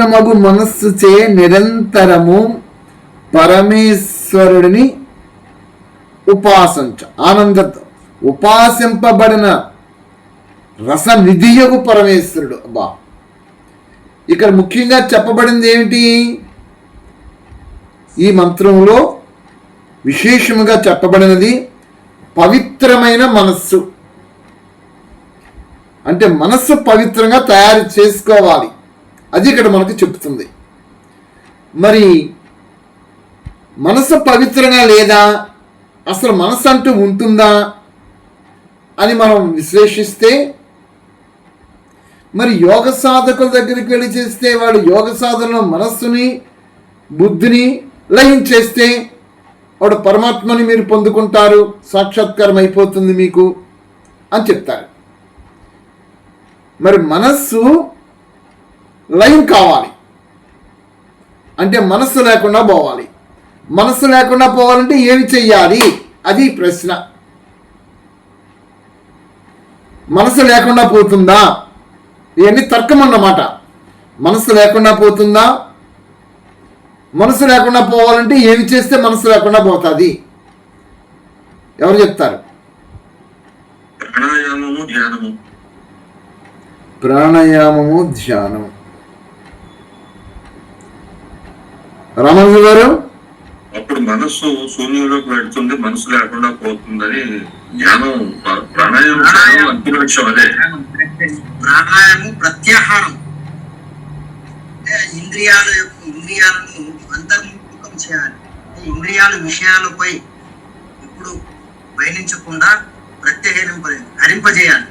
పవిత్రమగు మనస్సు చే నిరంతరము పరమేశ్వరుడిని ఉపాసించ. ఆనంద ఉపాసింపబడిన రస నిధియగు పరమేశ్వరుడు. అబ్బా! ఇక్కడ ముఖ్యంగా చెప్పబడింది ఏమిటి? ఈ మంత్రంలో విశేషముగా చెప్పబడినది పవిత్రమైన మనస్సు. అంటే మనస్సు పవిత్రంగా తయారు చేసుకోవాలి. అది ఇక్కడ మనకు చెప్తుంది మరి మనసు పవిత్రంగా లేదా? అసలు మనసు అంటూ ఉంటుందా? అని మనం విశ్లేషిస్తే మరి యోగ సాధకుల దగ్గరికి వెళ్ళి చేస్తే వాడు యోగ సాధనలో మనస్సుని బుద్ధిని లయించేస్తే వాడు పరమాత్మని మీరు పొందుకుంటారు సాక్షాత్కారం అయిపోతుంది మీకు అని చెప్తారు. మరి మనస్సు లయం కావాలి. అంటే మనస్సు లేకుండా పోవాలి. మనస్సు లేకుండా పోవాలంటే ఏమి చెయ్యాలి? అది ప్రశ్న. మనసు లేకుండా పోతుందా? ఇవన్నీ తర్కం అన్నమాట. మనసు లేకుండా పోతుందా? మనసు లేకుండా పోవాలంటే ఏమి చేస్తే మనసు లేకుండా పోతుంది? ఎవరు చెప్తారు? ప్రాణాయామము ధ్యానము. ప్రాణాయామము ధ్యానం రమణ గారు అప్పుడు మనస్సు శూన్యంలోకి వెళ్తుంది మనసు లేకుండా పోతుందని జ్ఞానం ప్ర- ప్రాణాయామం అంతిమ లక్ష్యం అదే. ప్రాణాయామం ప్రత్యాహారం. అంటే ఇంద్రియాల యొక్క ఇంద్రియాలను అంతర్ముఖం చేయాలి. అంటే ఇంద్రియాల విషయాలపై ఇప్పుడు పయనించకుండా ప్రత్యహరింప హరింపజేయాలి.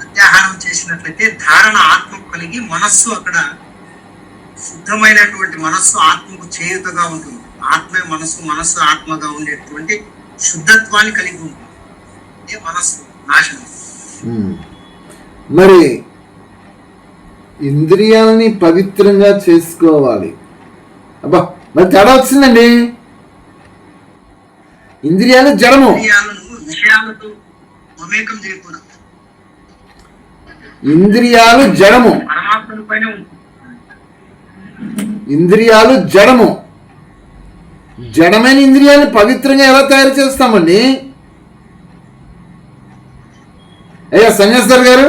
ప్రత్యాహారం చేసినట్లయితే ధారణ ఆత్మ కలిగి మనస్సు అక్కడ శుద్ధమైనటువంటి మనస్సు ఆత్మకు చేయుతగా ఉంటుంది. ఆత్మే మనస్సు మనస్సు ఆత్మగా ఉండేటువంటి శుద్ధత్వాన్ని కలిగి ఉంటుంది. ఇదే మనస్సు? నాశనం. మరి ఇంద్రియాలని పవిత్రంగా చేసుకోవాలి. అబ్బా మరి తేడా వచ్చిందండి? ఇంద్రియాలు జడము. ఇంద్రియాలు జడము. పరమాత్మ పైన ఇంద్రియాలు జడము. జడమైన ఇంద్రియాలను పవిత్రంగా ఎలా తయారు చేస్తామండి? అయ్యా సన్యాసర్ గారు.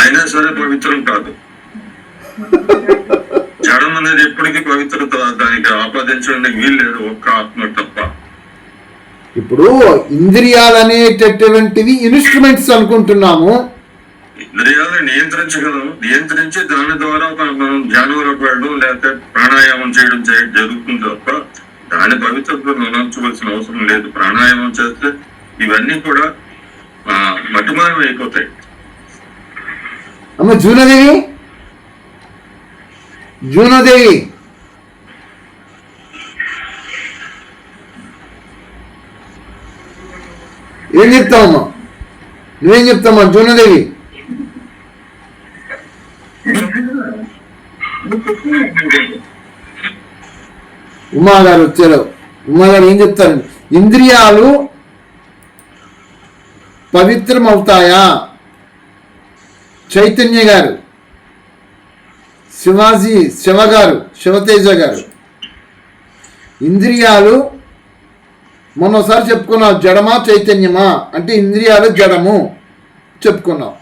అయినా సరే పవిత్రం కాదు. జడం అనేది ఎప్పటికీ పవిత్రత దానికి ఆపాదించడానికి వీలు లేదు ఒక్క ఆత్మ తప్ప. ఇప్పుడు ఇంద్రియాలు అనేటటువంటివి ఇన్స్ట్రుమెంట్స్ అనుకుంటున్నాము. ఇంద్రియాలను నియంత్రించగలం నియంత్రించి దాని ద్వారా ఒక మనం ధ్యానంలోకి వెళ్ళడం లేకపోతే ప్రాణాయామం చేయడం జరుగుతుంది తప్ప దాని పవిత్రత నిలంచవలసిన అవసరం లేదు. ప్రాణాయామం చేస్తే ఇవన్నీ కూడా మటుమానం అయిపోతాయి. అమ్మ జూనదేవి? జూనదేవి? ఏం చెప్తావమ్మా నువ్వేం చెప్తావమ్మా జూనదేవి ఉమాగారు వచ్చారు. ఉమాగారు ఏం చెప్తారు? ఇంద్రియాలు పవిత్రం అవుతాయా చైతన్య గారు. శివాజీ శివ గారు శివతేజ గారు. ఇంద్రియాలు మొన్నోసారి చెప్పుకున్నాం జడమా చైతన్యమా? అంటే ఇంద్రియాలు జడము చెప్పుకున్నాం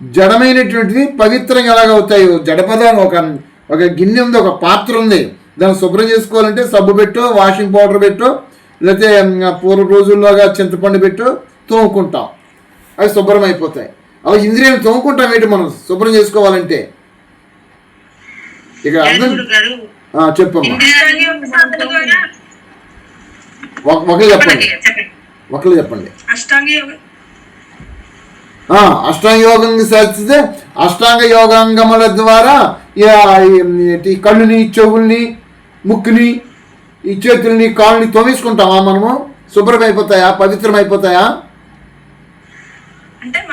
జడమైనటువంటివి పవిత్రంగా ఎలాగవుతాయి జడపదం ఒక ఒక గిన్నె ఉంది ఒక పాత్ర ఉంది. దాన్ని శుభ్రం చేసుకోవాలంటే సబ్బు పెట్టు వాషింగ్ పౌడర్ పెట్టు లేకపోతే పూర్వ రోజుల్లోగా చింతపండు పెట్టు తోముకుంటాం. అవి శుభ్రం అయిపోతాయి. అవి ఇంద్రియాలు తోముకుంటాం ఏంటి మనం? శుభ్రం చేసుకోవాలంటే. ఇక అర్థం? చెప్పమ్మా. ఒకరు చెప్పండి. ఒకరు చెప్పండి. అష్టాంగ యోగ. ఆ, అష్టాంగ యోగాంగముల ద్వారా ఈ- కళ్ళుని చెవుల్ని ముక్కుని ఈ చేతుల్ని కాళ్ళని తోమేసుకుంటామా మనము? శుభ్రం అయిపోతాయా పవిత్రం అయిపోతాయా అంటే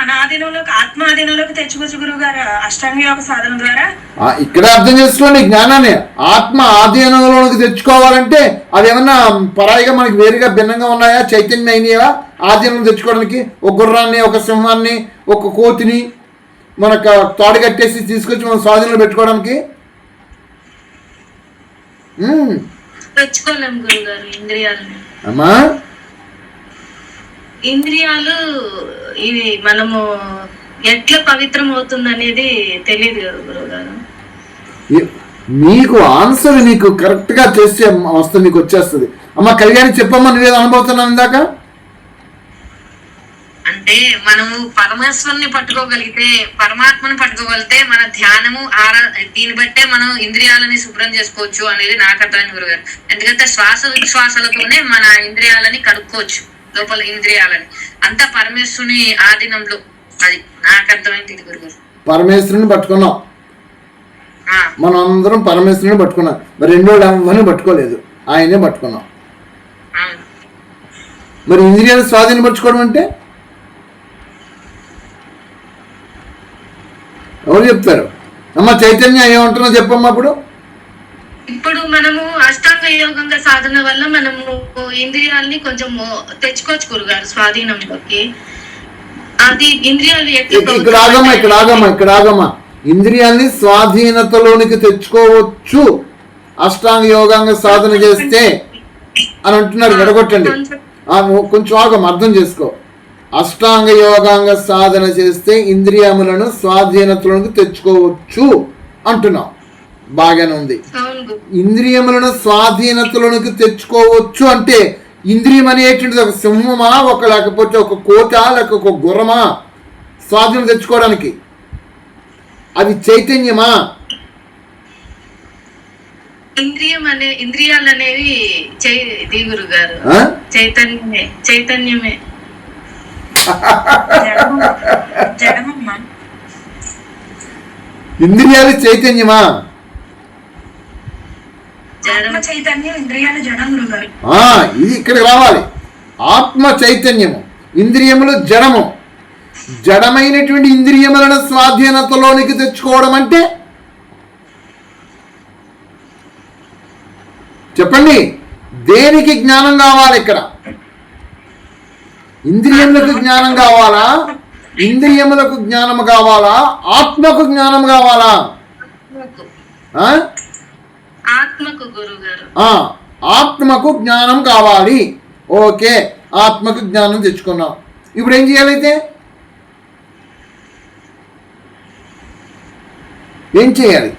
మన మన ఆధీనంలోకి ఆత్మ ఆధీనంలోకి తెచ్చుకోవచ్చు గురువు గారు అష్టాంగ యోగ సాధన ద్వారా ఆ, ఇక్కడే అర్థం చేసుకోండి జ్ఞానాన్ని. ఆత్మ ఆధీనంలోకి తెచ్చుకోవాలంటే అవి ఏమన్నా పరాయిగా మనకి వేరుగా భిన్నంగా ఉన్నాయా? చైతన్యం అయినాయా ఆధీనం తెచ్చుకోవడానికి ఒక గుర్రాన్ని ఒక సింహాన్ని ఒక కోతిని మనకు తాడు కట్టేసి తీసుకొచ్చి మనం స్వాధీనంలో పెట్టుకోవడానికి? ఇంద్రియాలని. అమ్మా? ఇంద్రియాలు ఇవి మనము ఎట్లా పవిత్రం అవుతుంది అనేది తెలియదు కదా గురువు గారు ఈ- మీకు ఆన్సర్ మీకు కరెక్ట్గా చేస్తే వస్తుంది మీకు వచ్చేస్తుంది. అమ్మ కళ్యాణి చెప్పమ్మా నువ్వేదో అనుభవుతున్నావు ఇందాక? అంటే మనము పరమేశ్వరుని పట్టుకోగలిగితే పరమాత్మని పట్టుకోగలిగితే మన ధ్యానము ఆరా దీన్ని బట్టే మనం ఇంద్రియాలని శుభ్రం చేసుకోవచ్చు అనేది నాకు అర్థమైంది గురుగారు ఎందుకంటే శ్వాస విశ్వాసాలతోనే మన ఇంద్రియాలని కడుక్కోవచ్చు లోపల ఇంద్రియాలని. అంతా పరమేశ్వరుని ఆధీనంలో అది నాకు అర్థమైంది ఇది గురుగారు. పరమేశ్వరుని పట్టుకున్నాం. మనం అందరం పరమేశ్వరుని పట్టుకున్నాం. మరి రెండో ఎవరిని పట్టుకోలేదు. ఆయనే పట్టుకున్నాం. మరి ఇంద్రియాలు స్వాధీనపరచుకోవడం అంటే? ఎవరు చెప్తారు? అమ్మ చైతన్య ఏమంటున్నా చెప్పమ్మా అప్పుడు? ఇప్పుడు మనము అష్టాంగ యోగంగా సాధన వల్ల మనము ఇంద్రియాలని కొంచెం తెచ్చుకోవచ్చు గురుగారు స్వాధీనంలోకి. అది ఇంద్రియాలు ఇక్కడ ఆగమ్మా ఇక్కడ ఆగమ్మా ఇక్కడ ఆగమ్మా. ఇంద్రియాల్ని స్వాధీనతలోనికి తెచ్చుకోవచ్చు. అష్టాంగ యోగాంగ సాధన చేస్తే అని అంటున్నారు విడగొట్టండి. కొంచెం. ఆగం అర్థం చేసుకో. అష్టాంగ యోగాంగ సాధన చేస్తే ఇంద్రియములను స్వాధీనతలోనికి తెచ్చుకోవచ్చు అంటున్నాం. బాగానే ఉంది. గురు. ఇంద్రియములను స్వాధీనతలోనికి తెచ్చుకోవచ్చు అంటే ఇంద్రియం అనేటువంటిది ఒక సింహమా ఒక లేకపోతే ఒక కోట లేక ఒక గుర్రమా? స్వాధీనం తెచ్చుకోవడానికి. అది చైతన్యమా? ఇంద్రియం అనే ఇంద్రియాలు అనేవి ఆ? చైతన్యమే చైతన్యమే. ఇంద్రియాలు చైతన్యమా? ఆత్మ చైతన్యం ఇంద్రియాలు జడములు ఆ, ఇది ఇక్కడికి రావాలి. ఆత్మ చైతన్యము ఇంద్రియములు జడము. జడమైనటువంటి ఇంద్రియములను స్వాధీనతలోనికి తెచ్చుకోవడం అంటే చెప్పండి దేనికి జ్ఞానం కావాలి ఇక్కడ? ఇంద్రియములకు జ్ఞానం కావాలా? ఇంద్రియములకు జ్ఞానం కావాలా? ఆత్మకు జ్ఞానం కావాలా? ఆత్మకు? ఆత్మకు గురువు గారు ఆ, ఆత్మకు జ్ఞానం కావాలి. ఓకే ఆత్మకు జ్ఞానం తెచ్చుకున్నాం. ఇప్పుడు ఏం చేయాలైతే? ఏం చేయాలి?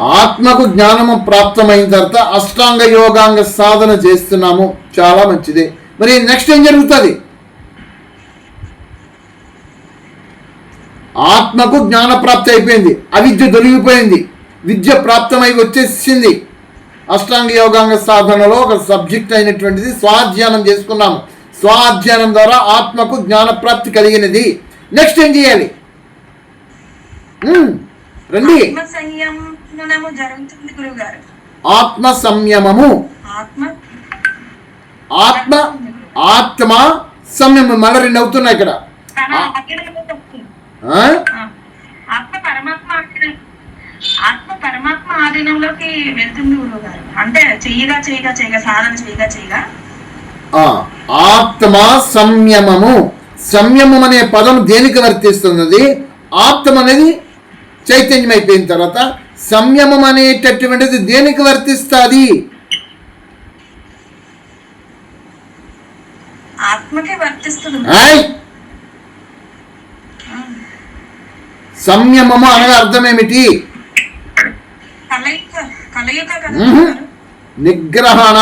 ఆత్మకు జ్ఞానము ప్రాప్తమైన తర్వాత అష్టాంగ యోగాంగ సాధన చేస్తున్నాము. చాలా మంచిది. మరి నెక్స్ట్ ఏం జరుగుతుంది? ఆత్మకు జ్ఞాన ప్రాప్తి అయిపోయింది. అవిద్య దొరికిపోయింది విద్య ప్రాప్తమై వచ్చేసింది. అష్టాంగ యోగాంగ సాధనలో ఒక సబ్జెక్ట్ అయినటువంటిది స్వాధ్యానం చేసుకున్నాము. స్వాధ్యానం ద్వారా ఆత్మకు జ్ఞాన ప్రాప్తి కలిగినది. నెక్స్ట్ ఏం చేయాలి? రండి. ఆత్మ సంయమము ఆత్మ. ఆత్మ. ఆత్మ సంయమం మళ్ళీ రెండు అవుతున్నాయి ఇక్కడ తన ఆధీనంలో వస్తుంది. ఆ? ఆ. ఆత్మ పరమాత్మ ఆత్మ పరమాత్మ ఆధీనంలోకి వెళ్తుంది గురువు గారు. అంటే చెయ్యగా చెయ్యగా చెయ్యగా సాధన చెయ్యగా చెయ్యగా ఆ, ఆత్మ సంయమము. సంయమం అనే పదం దేనికి వర్తిస్తున్నది? ఆత్మ అనేది చైతన్యం అయిపోయిన తర్వాత సంయమం అనేటటువంటిది దేనికి వర్తిస్తుంది? ఆత్మకే వర్తిస్తుంది. సంయమము అనగా అర్థం ఏమిటి కలయిక కలయిక కదా మ్మ్. గురువు గారు? నిగ్రహణ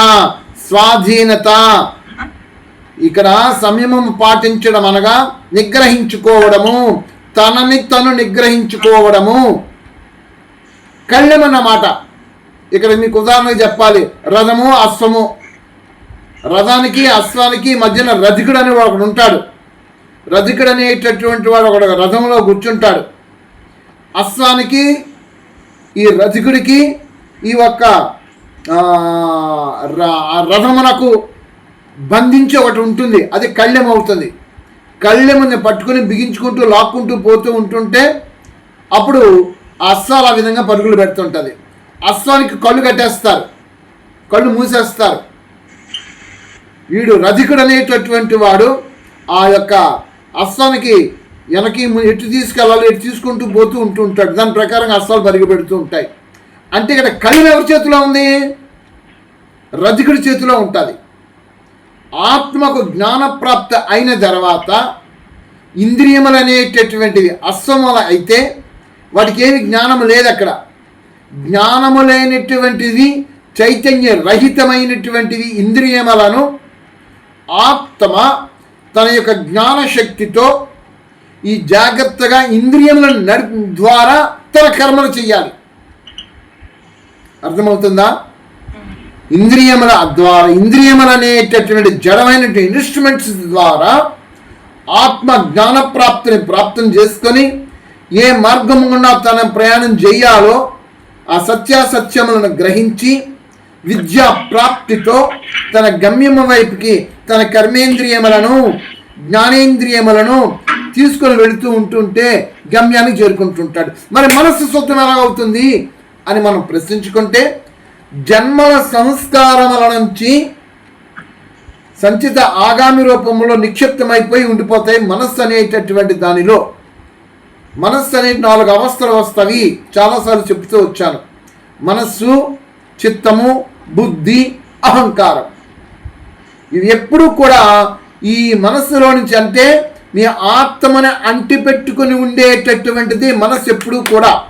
స్వాధీనత. ఇక్కడ సంయమం పాటించడం అనగా నిగ్రహించుకోవడము. తనని తను నిగ్రహించుకోవడము. కళ్ళెం అన్నమాట ఇక్కడ మీకు ఉదాహరణకు చెప్పాలి. రథము అశ్వము. రథానికి అశ్వానికి మధ్యన రధికుడు అని ఒకడు ఉంటాడు. రధికుడు అనేటటువంటి వాడు ఒకడు రథంలో కూర్చుంటాడు. అస్సానికి ఈ రజకుడికి ఈ ఒక్క రథమునకు బంధించి ఒకటి ఉంటుంది. అది కళ్ళెం అవుతుంది. కళ్ళెముని పట్టుకుని బిగించుకుంటూ లాక్కుంటూ పోతూ ఉంటుంటే అప్పుడు ఆ అస్సాలు ఆ విధంగా పరుగులు పెడుతుంటుంది. అస్సానికి కళ్ళు కట్టేస్తారు. కళ్ళు మూసేస్తారు. వీడు రధికుడు అనేటటువంటి వాడు ఆ యొక్క అస్సానికి వెనక్కి ఎటు తీసుకెళ్ళాలి ఎటు తీసుకుంటూ పోతూ ఉంటూ ఉంటాడు దాని ప్రకారంగా అస్సాలు పరిగెపెడుతూ ఉంటాయి. అంటే ఇక్కడ కళ్ళు ఎవరి చేతిలో ఉంది? రజకుడి చేతిలో ఉంటుంది. ఆత్మకు జ్ఞానప్రాప్తి అయిన తర్వాత ఇంద్రియములు అనేటటువంటివి అశ్వముల అయితే వాటికి ఏమి జ్ఞానము లేదు అక్కడ. జ్ఞానము లేనటువంటిది చైతన్య రహితమైనటువంటివి ఇంద్రియములను ఆత్మ తన యొక్క జ్ఞానశక్తితో ఈ జాగ్రత్తగా ఇంద్రియముల నడి ద్వారా తన కర్మలు చేయాలి అర్థమవుతుందా? ఇంద్రియముల ద్వారా ఇంద్రియములు అనేటటువంటి జడమైనటువంటి ఇన్స్ట్రుమెంట్స్ ద్వారా ఆత్మ జ్ఞాన ప్రాప్తిని ప్రాప్తం చేసుకొని ఏ మార్గం గుండా తన ప్రయాణం చేయాలో ఆ సత్యాసత్యములను గ్రహించి విద్యా ప్రాప్తితో తన గమ్యము వైపుకి తన కర్మేంద్రియములను జ్ఞానేంద్రియములను తీసుకొని వెళుతూ ఉంటుంటే గమ్యాన్ని చేరుకుంటుంటాడు. మరి మనస్సు శుద్ధం ఎలా అవుతుంది? అని మనం ప్రశ్నించుకుంటే జన్మల సంస్కారముల నుంచి సంచిత ఆగామి రూపంలో నిక్షిప్తమైపోయి ఉండిపోతాయి మనస్సు అనేటటువంటి దానిలో. మనస్సు అనే నాలుగు అవస్థలు వస్తాయి. చాలాసార్లు చెప్తూ వచ్చాను. మనస్సు చిత్తము బుద్ధి అహంకారం. ఇవి ఎప్పుడూ కూడా ఈ మనస్సులో నుంచి అంటే మీ ఆత్మని అంటిపెట్టుకుని ఉండేటటువంటిది మనస్సు ఎప్పుడూ కూడా.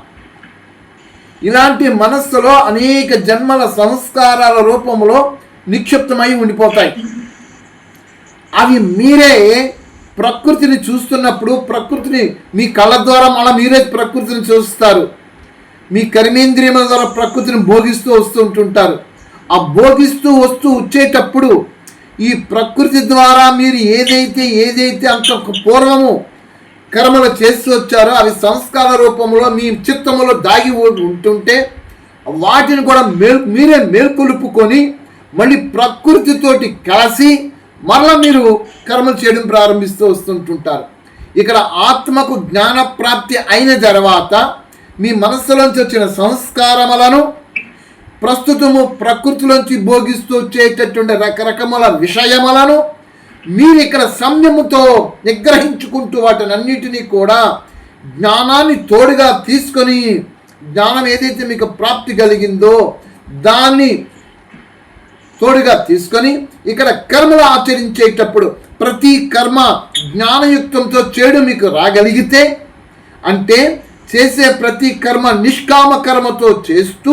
ఇలాంటి మనస్సులో అనేక జన్మల సంస్కారాల రూపంలో నిక్షిప్తమై ఉండిపోతాయి. అవి మీరే ప్రకృతిని చూస్తున్నప్పుడు ప్రకృతిని మీ కళ్ళ ద్వారా మళ్ళీ మీరే ప్రకృతిని చూస్తారు. మీ కర్మేంద్రియముల ద్వారా ప్రకృతిని భోగిస్తూ వస్తూ ఉంటుంటారు. ఆ భోగిస్తూ వస్తూ వచ్చేటప్పుడు ఈ ప్రకృతి ద్వారా మీరు ఏదైతే ఏదైతే అంత పూర్వము కర్మలు చేస్తూ వచ్చారో అవి సంస్కార రూపంలో మీ చిత్తములో దాగి ఉంటుంటే వాటిని కూడా మేల్ మీరే మేల్కొలుపుకొని మళ్ళీ ప్రకృతితోటి కలిసి మరలా మీరు కర్మలు చేయడం ప్రారంభిస్తూ వస్తుంటుంటారు. ఇక్కడ ఆత్మకు జ్ఞాన ప్రాప్తి అయిన తర్వాత మీ మనస్సులోంచి వచ్చిన సంస్కారములను ప్రస్తుతము ప్రకృతిలోంచి భోగిస్తూ వచ్చేటటువంటి రకరకముల విషయములను మీరు ఇక్కడ సంయముతో నిగ్రహించుకుంటూ వాటిని అన్నిటినీ కూడా జ్ఞానాన్ని తోడుగా తీసుకొని జ్ఞానం ఏదైతే మీకు ప్రాప్తి కలిగిందో దాన్ని తోడుగా తీసుకొని ఇక్కడ కర్మలు ఆచరించేటప్పుడు ప్రతి కర్మ జ్ఞానయుక్తంతో చేయడం మీకు రాగలిగితే అంటే చేసే ప్రతి కర్మ నిష్కామ కర్మతో చేస్తూ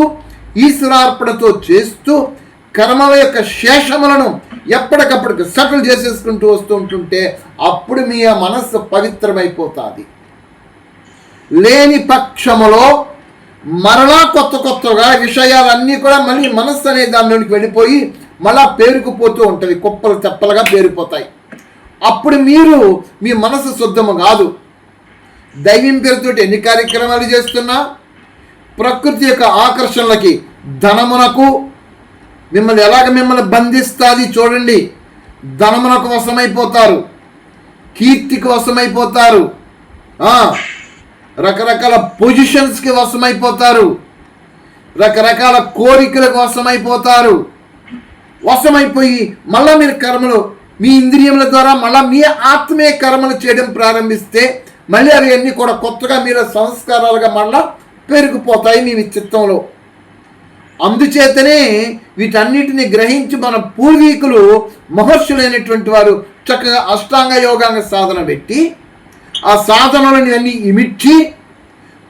ఈశ్వరార్పణతో చేస్తూ కర్మల యొక్క శేషములను ఎప్పటికప్పటికి సఫలు చేసేసుకుంటూ వస్తూ ఉంటుంటే అప్పుడు మీ ఆ మనస్సు పవిత్రమైపోతుంది. లేని పక్షములో మరలా కొత్త కొత్తగా విషయాలన్నీ కూడా మళ్ళీ మనస్సు అనే దానిలోనికి వెళ్ళిపోయి మళ్ళా పేరుకుపోతూ ఉంటుంది. కుప్పలు తెప్పలుగా పేరుకుపోతాయి. అప్పుడు మీరు మీ మనసు శుద్ధము కాదు. దైవం పేరుతో ఎన్ని కార్యక్రమాలు చేస్తున్నా ప్రకృతి యొక్క ఆకర్షణలకి ధనమునకు మిమ్మల్ని ఎలాగ మిమ్మల్ని బంధిస్తుంది చూడండి. ధనమునకు వశమైపోతారు. కీర్తికి వశమైపోతారు. రకరకాల పొజిషన్స్కి వశమైపోతారు. రకరకాల కోరికలకు వశమైపోతారు. వశమైపోయి మళ్ళీ మీరు కర్మలు మీ ఇంద్రియముల ద్వారా మళ్ళీ మీ ఆత్మే కర్మలు చేయడం ప్రారంభిస్తే మళ్ళీ అవి అన్నీ కూడా కొత్తగా మీరు సంస్కారాలుగా మళ్ళా పెరిగిపోతాయి మీ చిత్తంలో. అందుచేతనే వీటన్నిటిని గ్రహించి మన పూర్వీకులు మహర్షులైనటువంటి వారు చక్కగా అష్టాంగ యోగాంగ సాధన పెట్టి ఆ సాధనలను అన్ని ఇమిడ్చి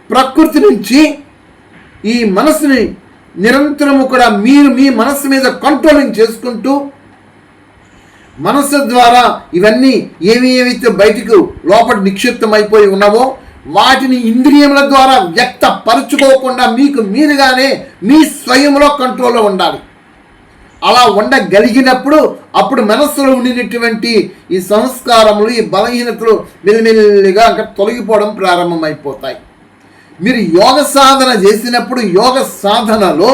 ప్రకృతి నుంచి ఈ మనసుని నిరంతరము కూడా మీరు మీ మనస్సు మీద కంట్రోలింగ్ చేసుకుంటూ మనస్సు ద్వారా ఇవన్నీ ఏమి ఏమైతే బయటకు లోపల నిక్షిప్తమైపోయి ఉన్నావో వాటిని ఇంద్రియముల ద్వారా వ్యక్తపరచుకోకుండా మీకు మీరుగానే మీ స్వయంలో కంట్రోల్లో ఉండాలి. అలా ఉండగలిగినప్పుడు అప్పుడు మనస్సులో ఉండినటువంటి ఈ సంస్కారములు ఈ బలహీనతలు మెల్లిమెల్లిగా అక్కడ తొలగిపోవడం ప్రారంభమైపోతాయి. మీరు యోగ సాధన చేసినప్పుడు యోగ సాధనలో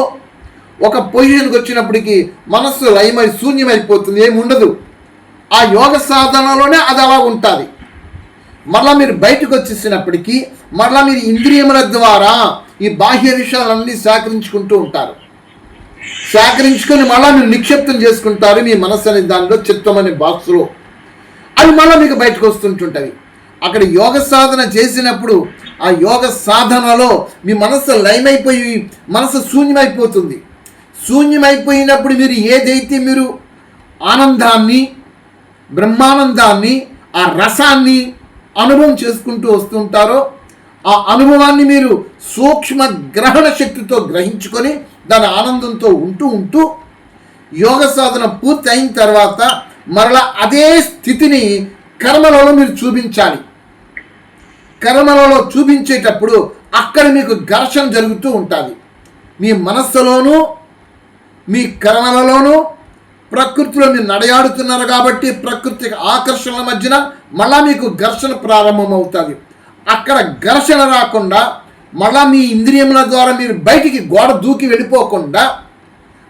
ఒక పొజిషన్కి వచ్చినప్పటికీ మనస్సు లయమై శూన్యమైపోతుంది ఏమి ఉండదు ఆ యోగ సాధనలోనే అది అలా ఉంటుంది. మరలా మీరు బయటకు వచ్చేసినప్పటికీ మరలా మీరు ఇంద్రియముల ద్వారా ఈ బాహ్య విషయాలన్నీ సేకరించుకుంటూ ఉంటారు. సేకరించుకొని మళ్ళా మీరు నిక్షిప్తం చేసుకుంటారు మీ మనసు అనే దానిలో చిత్తం అనే బాక్స్లో అవి మళ్ళీ మీకు బయటకు వస్తుంటుంటవి. అక్కడ యోగ సాధన చేసినప్పుడు ఆ యోగ సాధనలో మీ మనసు లయమైపోయి మనసు శూన్యమైపోతుంది. శూన్యమైపోయినప్పుడు మీరు ఏదైతే మీరు ఆనందాన్ని బ్రహ్మానందాన్ని ఆ రసాన్ని అనుభవం చేసుకుంటూ వస్తుంటారో ఆ అనుభవాన్ని మీరు సూక్ష్మ గ్రహణ శక్తితో గ్రహించుకొని దాని ఆనందంతో ఉంటూ ఉంటూ యోగ సాధన పూర్తి అయిన తర్వాత మరలా అదే స్థితిని కర్మలలో మీరు చూపించాలి. కర్మలలో చూపించేటప్పుడు అక్కడ మీకు ఘర్షణ జరుగుతూ ఉంటుంది. మీ మనస్సులోనూ మీ కర్మలలోనూ ప్రకృతిలో మీరు నడయాడుతున్నారు కాబట్టి ప్రకృతి ఆకర్షణల మధ్యన మళ్ళా మీకు ఘర్షణ ప్రారంభమవుతుంది. అక్కడ ఘర్షణ రాకుండా మళ్ళా మీ ఇంద్రియముల ద్వారా మీరు బయటికి గోడ దూకి వెళ్ళిపోకుండా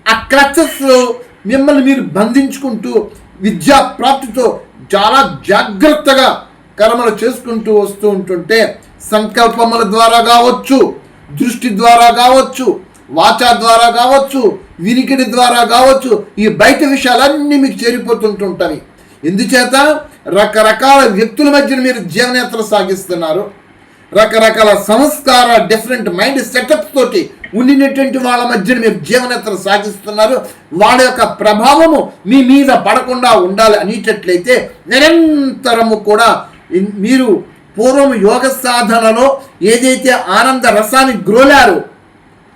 ఆ క్లచెస్లో మిమ్మల్ని మీరు బంధించుకుంటూ విద్యా ప్రాప్తితో చాలా జాగ్రత్తగా కర్మలు చేసుకుంటూ వస్తూ ఉంటుంటే సంకల్పముల ద్వారా కావచ్చు దృష్టి ద్వారా కావచ్చు వాచా ద్వారా కావచ్చు వినికిడి ద్వారా కావచ్చు ఈ బయట విషయాలన్నీ మీకు చేరిపోతుంటుంటాయి. ఎందుచేత? రకరకాల వ్యక్తుల మధ్యన మీరు జీవనయాత్ర సాగిస్తున్నారు. రకరకాల సంస్కార డిఫరెంట్ మైండ్ సెటప్ తోటి ఉండినటువంటి వాళ్ళ మధ్యన మీరు జీవనయాత్ర సాగిస్తున్నారు. వాళ్ళ యొక్క ప్రభావము మీ మీద పడకుండా ఉండాలి అనేటట్లయితే నిరంతరము కూడా మీరు పూర్వం యోగ సాధనలో ఏదైతే ఆనంద రసాన్ని గ్రోలారో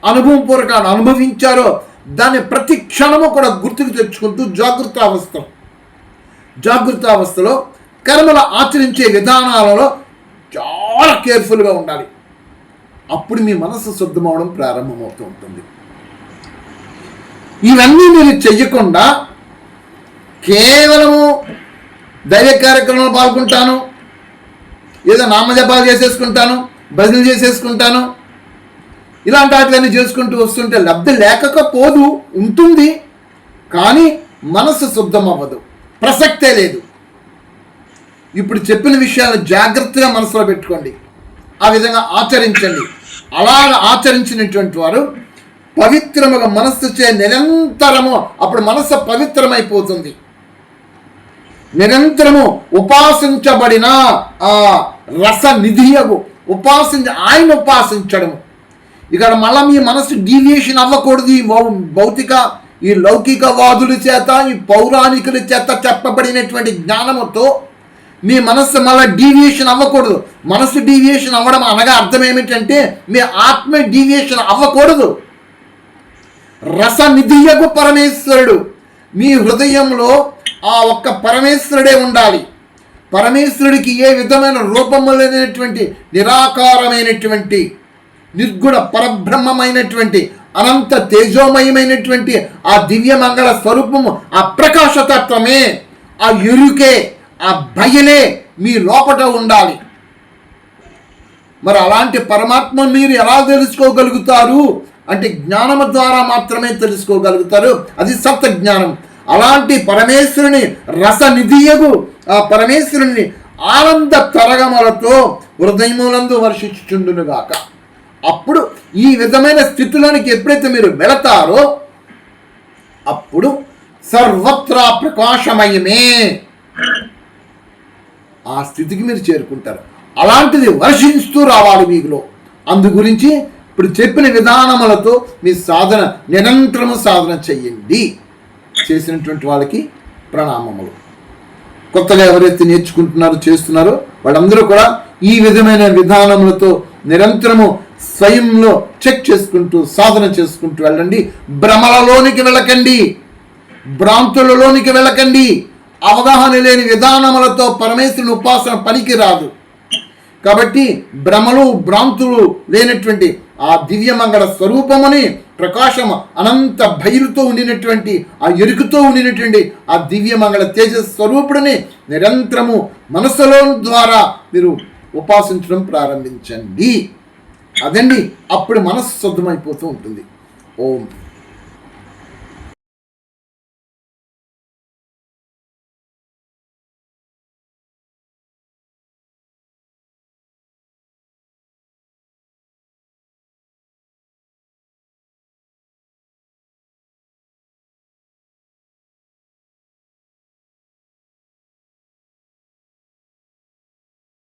అనుభవపూర్వకంగా అనుభవించారో దాన్ని ప్రతి క్షణము కూడా గుర్తుకు తెచ్చుకుంటూ జాగ్రత్త అవస్థ. జాగ్రత్త అవస్థలో కర్మలు ఆచరించే విధానాలలో చాలా కేర్ఫుల్గా ఉండాలి. అప్పుడు మీ మనసు శుద్ధమవడం ప్రారంభమవుతూ ఉంటుంది ఇవన్నీ మీరు చెయ్యకుండా కేవలము దైవ కార్యక్రమంలో పాల్గొంటాను ఏదో నామజపాలు చేసేసుకుంటాను భజనలు చేసేసుకుంటాను ఇలాంటి వాటిలన్నీ చేసుకుంటూ వస్తుంటే లబ్ధి లేకపోదు ఉంటుంది. కానీ మనసు శుద్ధం అవ్వదు ప్రసక్తే లేదు. ఇప్పుడు చెప్పిన విషయాలు జాగ్రత్తగా మనసులో పెట్టుకోండి. ఆ విధంగా ఆచరించండి. అలా ఆచరించినటువంటి వారు పవిత్రముగా మనస్సు చే నిరంతరము అప్పుడు మనస్సు పవిత్రమైపోతుంది. నిరంతరము ఉపాసించబడిన ఆ రస నిధియగు ఉపాసించ ఆయన ఉపాసించడము. ఇక్కడ మళ్ళీ మీ మనసు డీవియేషన్ అవ్వకూడదు. ఈ భౌ- భౌతిక ఈ లౌకికవాదుల చేత ఈ పౌరాణికుల చేత చెప్పబడినటువంటి జ్ఞానముతో మీ మనస్సు మళ్ళీ డీవియేషన్ అవ్వకూడదు. మనస్సు డీవియేషన్ అవ్వడం అనగా అర్థం ఏమిటంటే మీ ఆత్మ డీవియేషన్ అవ్వకూడదు. రసనిధియకు పరమేశ్వరుడు. మీ హృదయంలో ఆ ఒక్క పరమేశ్వరుడే ఉండాలి. పరమేశ్వరుడికి ఏ విధమైన రూపము లేనటువంటి నిరాకారమైనటువంటి నిర్గుణ పరబ్రహ్మమైనటువంటి అనంత తేజోమయమైనటువంటి ఆ దివ్య మంగళ స్వరూపము ఆ ప్రకాశతత్వమే ఆ ఎరుకే ఆ బయలే మీ లోపట ఉండాలి. మరి అలాంటి పరమాత్మ మీరు ఎలా తెలుసుకోగలుగుతారు? అంటే జ్ఞానము ద్వారా మాత్రమే తెలుసుకోగలుగుతారు. అది సప్త జ్ఞానం అలాంటి పరమేశ్వరుని రసనిధియగు ఆ పరమేశ్వరుని ఆనంద తరగములతో హృదయములందు వర్షించుచుండునుగాక. అప్పుడు ఈ విధమైన స్థితిలోనికి ఎప్పుడైతే మీరు వెళతారో అప్పుడు సర్వత్రా ప్రకాశమయమే. ఆ స్థితికి మీరు చేరుకుంటారు. అలాంటిది వర్షిస్తూ రావాలి మీకులో. అందు గురించి ఇప్పుడు చెప్పిన విధానములతో మీ సాధన నిరంతరము సాధన చెయ్యండి. చేసినటువంటి వాళ్ళకి ప్రణామములు. కొత్తగా ఎవరైతే నేర్చుకుంటున్నారో చేస్తున్నారో వాళ్ళందరూ కూడా ఈ విధమైన విధానములతో నిరంతరము స్వయంలో చెక్ చేసుకుంటూ సాధన చేసుకుంటూ వెళ్ళండి. భ్రమలలోనికి వెళ్ళకండి. భ్రాంతులలోనికి వెళ్ళకండి. అవగాహన లేని విధానములతో పరమేశ్వరుని ఉపాసన పనికి రాదు. కాబట్టి భ్రమలు భ్రాంతులు లేనటువంటి ఆ దివ్యమంగళ స్వరూపముని ప్రకాశం అనంత భైలుతో ఉండినటువంటి ఆ ఎరుకుతో ఉండినటువంటి ఆ దివ్యమంగళ తేజ స్వరూపుడిని నిరంతరము మనసులో ద్వారా మీరు ఉపాసించడం ప్రారంభించండి. అదండి అప్పుడు మనస్సు శుద్ధమైపోతూ ఉంటుంది. ఓం.